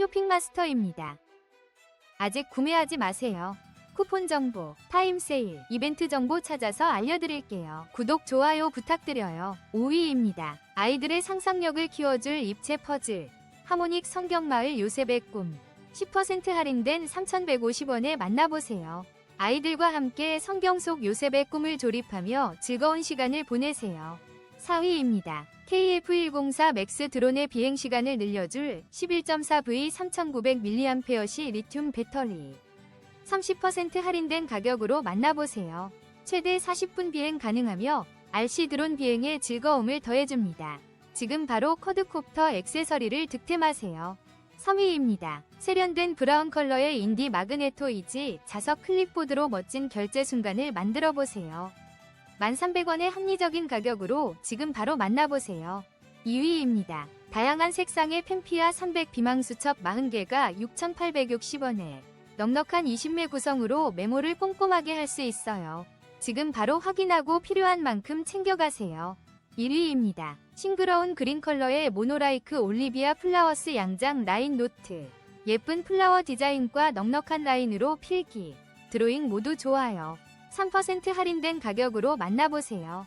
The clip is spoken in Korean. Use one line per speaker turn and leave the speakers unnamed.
쇼핑마스터입니다. 아직 구매하지 마세요. 쿠폰 정보, 타임 세일, 이벤트 정보 찾아서 알려드릴게요. 구독, 좋아요 부탁드려요. 5위입니다. 아이들의 상상력을 키워줄 입체 퍼즐. 하모닉 성경마을 요셉의 꿈. 10% 할인된 3,150원에 만나보세요. 아이들과 함께 성경 속 요셉의 꿈을 조립하며 즐거운 시간을 보내세요. 4위입니다. KF104 맥스 드론의 비행 시간을 늘려줄 11.4V 3900mAh 리튬 배터리. 30% 할인된 가격으로 만나보세요. 최대 40분 비행 가능하며 RC 드론 비행의 즐거움을 더해줍니다. 지금 바로 쿼드콥터 액세서리를 득템하세요. 3위입니다. 세련된 브라운 컬러의 인디 마그네토 이지 자석 클립보드로 멋진 결제 순간을 만들어 보세요. 1,300원의 합리적인 가격으로 지금 바로 만나보세요. 2위입니다. 다양한 색상의 펜피아 300 비망수첩 40개가 6,860원에 넉넉한 20매 구성으로 메모를 꼼꼼하게 할 수 있어요. 지금 바로 확인하고 필요한 만큼 챙겨가세요. 1위입니다. 싱그러운 그린 컬러의 모노라이크 올리비아 플라워스 양장 라인 노트. 예쁜 플라워 디자인과 넉넉한 라인으로 필기, 드로잉 모두 좋아요. 3% 할인된 가격으로 만나보세요.